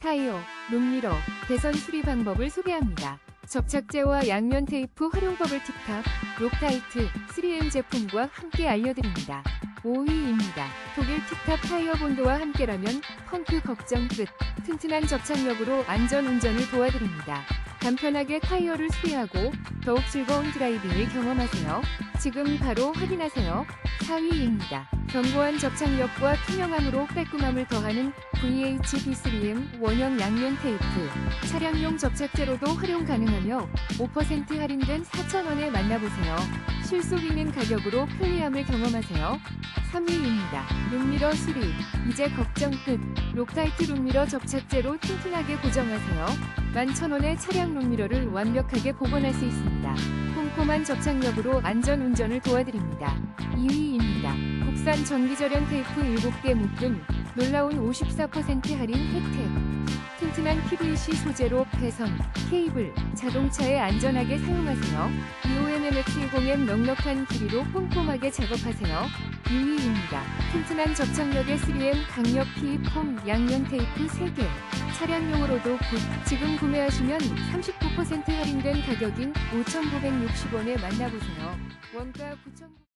타이어, 룸미러, 배선 수리 방법을 소개합니다. 접착제와 양면 테이프 활용법을 팁탑, 록타이트, 3M 제품과 함께 알려드립니다. 5위입니다. 독일 팁탑 타이어 본드와 함께라면 펑크 걱정 끝. 튼튼한 접착력으로 안전 운전을 도와드립니다. 간편하게 타이어를 수리하고 더욱 즐거운 드라이빙을 경험하세요. 지금 바로 확인하세요. 4위입니다. 견고한 접착력과 투명함으로 깔끔함을 더하는 VHB3M 원형 양면 테이프. 차량용 접착제로도 활용 가능하며 5% 할인된 4,000원에 만나보세요. 실속 있는 가격으로 편리함을 경험하세요. 3위입니다. 룸미러 수리. 이제 걱정 끝. 록타이트 룸미러 접착제로 튼튼하게 고정하세요. 11,000원의 차량 룸미러를 완벽하게 복원할 수 있습니다. 꼼꼼한 접착력으로 안전 운전을 도와드립니다. 2위입니다. 국산 전기절연 테이프 7개 묶음. 놀라운 54% 할인 혜택. 튼튼한 PVC 소재로 배선, 케이블, 자동차에 안전하게 사용하세요. EOMMX10M 넉넉한 길이로 꼼꼼하게 작업하세요. 2위입니다. 튼튼한 접착력의 3M 강력 PE 폼 양면 테이프 3개. 차량용으로도 굿. 지금 구매하시면 39% 할인된 가격인 5,960원에 만나보세요. 원가 9,000